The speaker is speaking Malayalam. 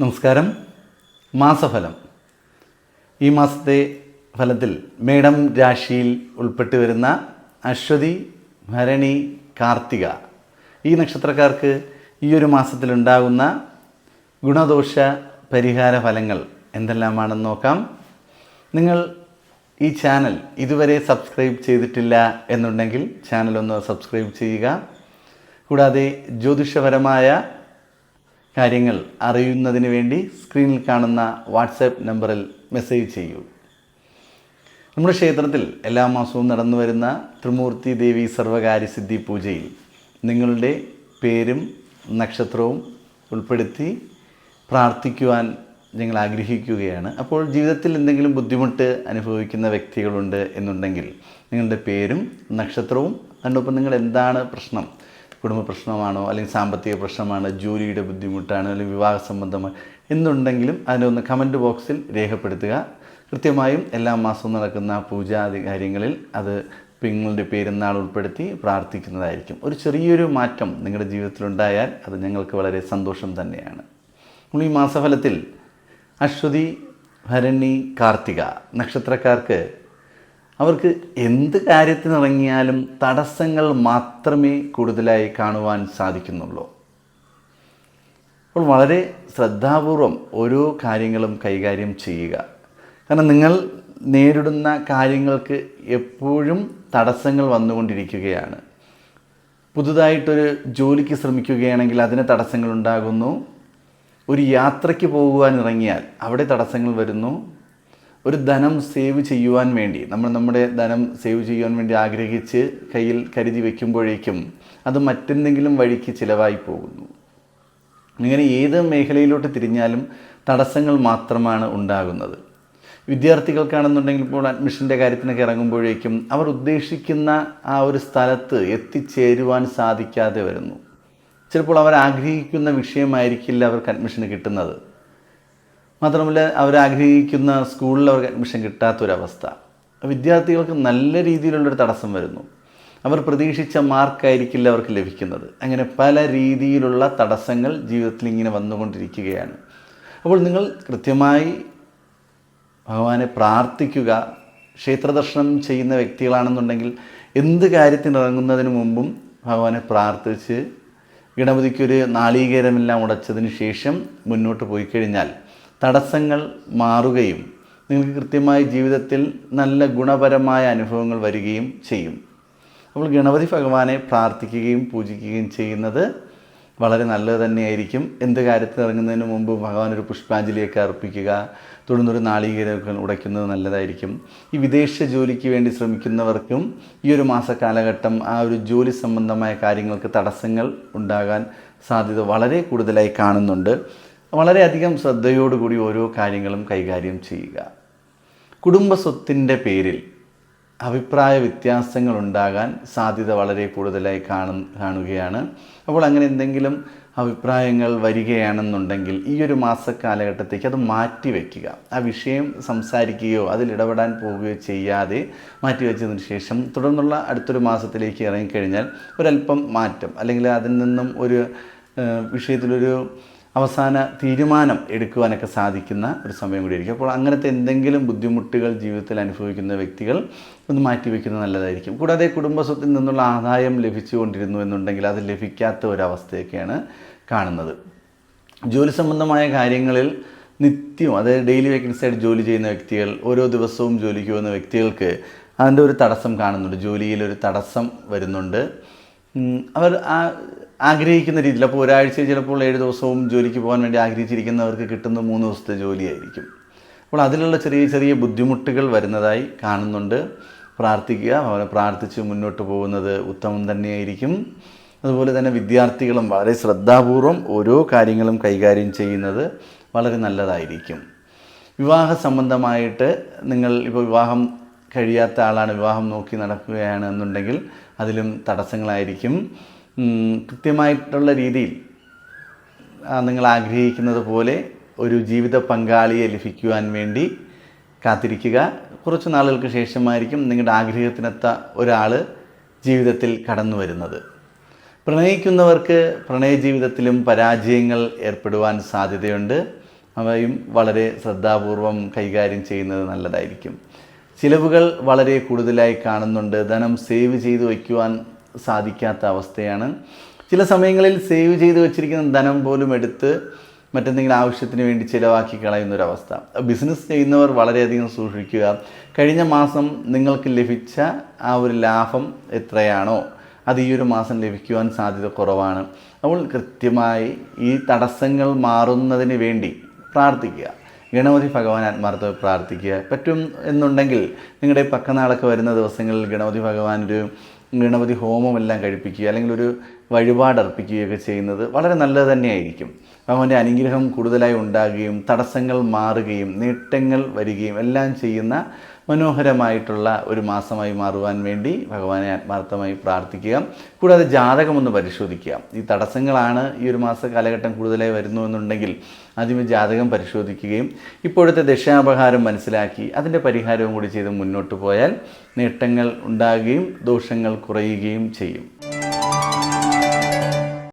നമസ്കാരം. മാസഫലം. ഈ മാസത്തെ ഫലത്തിൽ മേടം രാശിയിൽ ഉൾപ്പെട്ട് വരുന്ന അശ്വതി ഭരണി കാർത്തിക ഈ നക്ഷത്രക്കാർക്ക് ഈ ഒരു മാസത്തിലുണ്ടാകുന്ന ഗുണദോഷ പരിഹാര ഫലങ്ങൾ എന്തെല്ലാമാണെന്ന് നോക്കാം. നിങ്ങൾ ഈ ചാനൽ ഇതുവരെ സബ്സ്ക്രൈബ് ചെയ്തിട്ടില്ല എന്നുണ്ടെങ്കിൽ ചാനൽ ഒന്ന് സബ്സ്ക്രൈബ് ചെയ്യുക. കൂടാതെ ജ്യോതിഷപരമായ കാര്യങ്ങൾ അറിയുന്നതിന് വേണ്ടി സ്ക്രീനിൽ കാണുന്ന വാട്സാപ്പ് നമ്പറിൽ മെസ്സേജ് ചെയ്യൂ. നമ്മുടെ ക്ഷേത്രത്തിൽ എല്ലാ മാസവും നടന്നു വരുന്ന ത്രിമൂർത്തി ദേവി സർവകാര്യ സിദ്ധി പൂജയിൽ നിങ്ങളുടെ പേരും നക്ഷത്രവും ഉൾപ്പെടുത്തി പ്രാർത്ഥിക്കുവാൻ ഞങ്ങൾ ആഗ്രഹിക്കുകയാണ്. അപ്പോൾ ജീവിതത്തിൽ എന്തെങ്കിലും ബുദ്ധിമുട്ട് അനുഭവിക്കുന്ന വ്യക്തികളുണ്ട് എന്നുണ്ടെങ്കിൽ നിങ്ങളുടെ പേരും നക്ഷത്രവും അതിനൊപ്പം നിങ്ങൾ എന്താണ് പ്രശ്നം കുടുംബ പ്രശ്നമാണോ അല്ലെങ്കിൽ സാമ്പത്തിക പ്രശ്നമാണോ ജോലിയുടെ ബുദ്ധിമുട്ടാണോ അല്ലെങ്കിൽ വിവാഹ സംബന്ധമായി എന്നുണ്ടെങ്കിലും അതിനൊന്ന് കമന്റ് ബോക്സിൽ രേഖപ്പെടുത്തുക. കൃത്യമായും എല്ലാ മാസവും നടക്കുന്ന പൂജാതി കാര്യങ്ങളിൽ അത് നിങ്ങളുടെ പേരെന്നാൾ ഉൾപ്പെടുത്തി പ്രാർത്ഥിക്കുന്നതായിരിക്കും. ഒരു ചെറിയൊരു മാറ്റം നിങ്ങളുടെ ജീവിതത്തിലുണ്ടായാൽ അത് ഞങ്ങൾക്ക് വളരെ സന്തോഷം തന്നെയാണ്. നമ്മൾ ഈ മാസഫലത്തിൽ അശ്വതി ഭരണി കാർത്തിക നക്ഷത്രക്കാർക്ക് അവർക്ക് എന്ത് കാര്യത്തിനിറങ്ങിയാലും തടസ്സങ്ങൾ മാത്രമേ കൂടുതലായി കാണുവാൻ സാധിക്കുന്നുള്ളൂ. അപ്പോൾ വളരെ ശ്രദ്ധാപൂർവം ഓരോ കാര്യങ്ങളും കൈകാര്യം ചെയ്യുക. കാരണം നിങ്ങൾ നേരിടുന്ന കാര്യങ്ങൾക്ക് എപ്പോഴും തടസ്സങ്ങൾ വന്നുകൊണ്ടിരിക്കുകയാണ്. പുതുതായിട്ടൊരു ജോലിക്ക് ശ്രമിക്കുകയാണെങ്കിൽ അതിന് തടസ്സങ്ങൾ ഉണ്ടാകുന്നു ഒരു യാത്രയ്ക്ക് പോകുവാൻ ഇറങ്ങിയാൽ അവിടെ തടസ്സങ്ങൾ വരുന്നു. ഒരു ധനം സേവ് ചെയ്യുവാൻ വേണ്ടി നമ്മൾ നമ്മുടെ ധനം സേവ് ചെയ്യുവാൻ വേണ്ടി ആഗ്രഹിച്ച് കയ്യിൽ കരുതി വയ്ക്കുമ്പോഴേക്കും അത് മറ്റെന്തെങ്കിലും വഴിക്ക് ചിലവായി പോകുന്നു. ഇങ്ങനെ ഏത് മേഖലയിലോട്ട് തിരിഞ്ഞാലും തടസ്സങ്ങൾ മാത്രമാണ് ഉണ്ടാകുന്നത്. വിദ്യാർത്ഥികൾക്കാണെന്നുണ്ടെങ്കിൽ ഇപ്പോൾ അഡ്മിഷന്റെ കാര്യത്തിനൊക്കെ ഇറങ്ങുമ്പോഴേക്കും അവർ ഉദ്ദേശിക്കുന്ന ആ ഒരു സ്ഥലത്ത് എത്തിച്ചേരുവാൻ സാധിക്കാതെ വരുന്നു. ചിലപ്പോൾ അവർ ആഗ്രഹിക്കുന്ന വിഷയമായിരിക്കില്ല അവർക്ക് അഡ്മിഷന് കിട്ടുന്നത്. മാത്രമല്ല അവരാഗ്രഹിക്കുന്ന സ്കൂളിൽ അവർക്ക് അഡ്മിഷൻ കിട്ടാത്തൊരവസ്ഥ. വിദ്യാർത്ഥികൾക്ക് നല്ല രീതിയിലുള്ളൊരു തടസ്സം വരുന്നു. അവർ പ്രതീക്ഷിച്ച മാർക്കായിരിക്കില്ല അവർക്ക് ലഭിക്കുന്നത്. അങ്ങനെ പല രീതിയിലുള്ള തടസ്സങ്ങൾ ജീവിതത്തിൽ ഇങ്ങനെ വന്നുകൊണ്ടിരിക്കുകയാണ്. അപ്പോൾ നിങ്ങൾ കൃത്യമായി ഭഗവാനെ പ്രാർത്ഥിക്കുക. ക്ഷേത്രദർശനം ചെയ്യുന്ന വ്യക്തികളാണെന്നുണ്ടെങ്കിൽ എന്ത് കാര്യത്തിനിറങ്ങുന്നതിന് മുമ്പും ഭഗവാനെ പ്രാർത്ഥിച്ച് ഗണപതിക്കൊരു നാളീകരമെല്ലാം ഉടച്ചതിന് ശേഷം മുന്നോട്ട് പോയി കഴിഞ്ഞാൽ തടസ്സങ്ങൾ മാറുകയും നിങ്ങൾക്ക് കൃത്യമായി ജീവിതത്തിൽ നല്ല ഗുണപരമായ അനുഭവങ്ങൾ വരികയും ചെയ്യും. അപ്പോൾ ഗണപതി ഭഗവാനെ പ്രാർത്ഥിക്കുകയും പൂജിക്കുകയും ചെയ്യുന്നത് വളരെ നല്ലത് തന്നെയായിരിക്കും. എന്ത് കാര്യത്തിൽ ഇറങ്ങുന്നതിന് മുമ്പ് ഭഗവാൻ ഒരു പുഷ്പാഞ്ജലിയൊക്കെ അർപ്പിക്കുക തുടർന്നൊരു നാളികേരമൊക്കെ ഉടയ്ക്കുന്നത് നല്ലതായിരിക്കും. ഈ വിദേശ ജോലിക്ക് വേണ്ടി ശ്രമിക്കുന്നവർക്കും ഈ ഒരു മാസ കാലഘട്ടം ആ ഒരു ജോലി സംബന്ധമായ കാര്യങ്ങൾക്ക് തടസ്സങ്ങൾ ഉണ്ടാകാൻ സാധ്യത വളരെ കൂടുതലായി കാണുന്നുണ്ട്. വളരെയധികം ശ്രദ്ധയോടുകൂടി ഓരോ കാര്യങ്ങളും കൈകാര്യം ചെയ്യുക. കുടുംബസ്വത്തിന്റെ പേരിൽ അഭിപ്രായ വ്യത്യാസങ്ങൾ ഉണ്ടാകാൻ സാധ്യത വളരെ കൂടുതലായി കാണു കാണുകയാണ്. അപ്പോൾ അങ്ങനെ എന്തെങ്കിലും അഭിപ്രായങ്ങൾ വരികയാണെന്നുണ്ടെങ്കിൽ ഈ ഒരു മാസ കാലഘട്ടത്തേക്ക് അത് മാറ്റി വയ്ക്കുക. ആ വിഷയം സംസാരിക്കുകയോ അതിൽ ഇടപെടാൻ പോവുകയോ ചെയ്യാതെ മാറ്റി വെച്ചതിന് ശേഷം തുടർന്നുള്ള അടുത്തൊരു മാസത്തിലേക്ക് ഇറങ്ങിക്കഴിഞ്ഞാൽ ഒരല്പം മാറ്റം. അല്ലെങ്കിൽ അതിൽ നിന്നും ഒരു വിഷയത്തിലൊരു അവസാന തീരുമാനം എടുക്കുവാനൊക്കെ സാധിക്കുന്ന ഒരു സമയം കൂടിയായിരിക്കും. അപ്പോൾ അങ്ങനത്തെ എന്തെങ്കിലും ബുദ്ധിമുട്ടുകൾ ജീവിതത്തിൽ അനുഭവിക്കുന്ന വ്യക്തികൾ ഒന്ന് മാറ്റിവെക്കുന്നത് നല്ലതായിരിക്കും. കൂടാതെ കുടുംബസ്വത്തിൽ നിന്നുള്ള ആദായം ലഭിച്ചുകൊണ്ടിരുന്നു എന്നുണ്ടെങ്കിൽ അത് ലഭിക്കാത്ത ഒരവസ്ഥയൊക്കെയാണ് കാണുന്നത്. ജോലി സംബന്ധമായ കാര്യങ്ങളിൽ നിത്യം അതായത് ഡെയിലി വേക്കൻസി ആയിട്ട് ജോലി ചെയ്യുന്ന വ്യക്തികൾ ഓരോ ദിവസവും ജോലിക്ക് പോകുന്ന വ്യക്തികൾക്ക് അതിന്റെ ഒരു തടസ്സം കാണുന്നുണ്ട്. ജോലിയിൽ ഒരു തടസ്സം വരുന്നുണ്ട്. അവർ ആ ആഗ്രഹിക്കുന്ന രീതിയിൽ. അപ്പോൾ ഒരാഴ്ച ചിലപ്പോൾ ഏഴ് ദിവസവും ജോലിക്ക് പോകാൻ വേണ്ടി ആഗ്രഹിച്ചിരിക്കുന്നവർക്ക് കിട്ടുന്ന മൂന്ന് ദിവസത്തെ ജോലിയായിരിക്കും. അപ്പോൾ അതിലുള്ള ചെറിയ ചെറിയ ബുദ്ധിമുട്ടുകൾ വരുന്നതായി കാണുന്നുണ്ട്. പ്രാർത്ഥിക്കുക പ്രാർത്ഥിച്ച് മുന്നോട്ട് പോകുന്നത് ഉത്തമം തന്നെയായിരിക്കും. അതുപോലെ തന്നെ വിദ്യാർത്ഥികളും വളരെ ശ്രദ്ധാപൂർവം ഓരോ കാര്യങ്ങളും കൈകാര്യം ചെയ്യുന്നത് വളരെ നല്ലതായിരിക്കും. വിവാഹ സംബന്ധമായിട്ട് നിങ്ങൾ ഇപ്പോൾ വിവാഹം കഴിയാത്ത ആളാണ് വിവാഹം നോക്കി നടക്കുകയാണ് എന്നുണ്ടെങ്കിൽ അതിലും തടസ്സങ്ങളായിരിക്കും. കൃത്യമായിട്ടുള്ള രീതിയിൽ നിങ്ങൾ ആഗ്രഹിക്കുന്നത് പോലെ ഒരു ജീവിത പങ്കാളിയെ ലഭിക്കുവാൻ വേണ്ടി കാത്തിരിക്കുക. കുറച്ച് നാളുകൾക്ക് ശേഷമായിരിക്കും നിങ്ങളുടെ ആഗ്രഹത്തിനൊത്ത ഒരാൾ ജീവിതത്തിൽ കടന്നു വരുന്നത്. പ്രണയിക്കുന്നവർക്ക് പ്രണയ ജീവിതത്തിലും പരാജയങ്ങൾ ഏർപ്പെടുവാൻ സാധ്യതയുണ്ട്. അവയും വളരെ ശ്രദ്ധാപൂർവം കൈകാര്യം ചെയ്യുന്നത് നല്ലതായിരിക്കും. ചിലവുകൾ വളരെ കൂടുതലായി കാണുന്നുണ്ട്. ധനം സേവ് ചെയ്ത് വയ്ക്കുവാൻ സാധിക്കാത്ത അവസ്ഥയാണ്. ചില സമയങ്ങളിൽ സേവ് ചെയ്ത് വെച്ചിരിക്കുന്ന ധനം പോലും എടുത്ത് മറ്റെന്തെങ്കിലും ആവശ്യത്തിന് വേണ്ടി ചിലവാക്കി കളയുന്നൊരവസ്ഥ. ബിസിനസ് ചെയ്യുന്നവർ വളരെയധികം സൂക്ഷിക്കുക. കഴിഞ്ഞ മാസം നിങ്ങൾക്ക് ലഭിച്ച ആ ഒരു ലാഭം എത്രയാണോ അത് ഈ ഒരു മാസം ലഭിക്കുവാൻ സാധ്യത കുറവാണ്. അപ്പോൾ കൃത്യമായി ഈ തടസ്സങ്ങൾ മാറുന്നതിന് വേണ്ടി പ്രാർത്ഥിക്കുക. ഗണപതി ഭഗവാൻ ആത്മാർത്ഥമായി പ്രാർത്ഥിക്കുക. പറ്റും എന്നുണ്ടെങ്കിൽ നിങ്ങളുടെ പക്കനാളൊക്കെ വരുന്ന ദിവസങ്ങളിൽ ഗണപതി ഭഗവാൻ ഒരു ഗണപതി ഹോമമെല്ലാം കഴിപ്പിക്കുക അല്ലെങ്കിൽ ഒരു വഴിപാട് അർപ്പിക്കുകയൊക്കെ ചെയ്യുന്നത് വളരെ നല്ലത് തന്നെയായിരിക്കും. ഭഗവാന്റെ അനുഗ്രഹം കൂടുതലായി ഉണ്ടാകുകയും തടസ്സങ്ങൾ മാറുകയും നേട്ടങ്ങൾ വരികയും എല്ലാം ചെയ്യുന്ന മനോഹരമായിട്ടുള്ള ഒരു മാസമായി മാറുവാൻ വേണ്ടി ഭഗവാനെ ആത്മാർത്ഥമായി പ്രാർത്ഥിക്കുക. കൂടാതെ ജാതകമൊന്ന് പരിശോധിക്കുക. ഈ തടസ്സങ്ങളാണ് ഈ ഒരു മാസ കാലഘട്ടം കൂടുതലായി വരുന്നു എന്നുണ്ടെങ്കിൽ ആദ്യമേ ജാതകം പരിശോധിക്കുകയും ഇപ്പോഴത്തെ ദശാപഹാരം മനസ്സിലാക്കി അതിന്റെ പരിഹാരവും കൂടി ചെയ്ത് മുന്നോട്ട് പോയാൽ നേട്ടങ്ങൾ ഉണ്ടാകുകയും ദോഷങ്ങൾ കുറയുകയും ചെയ്യും.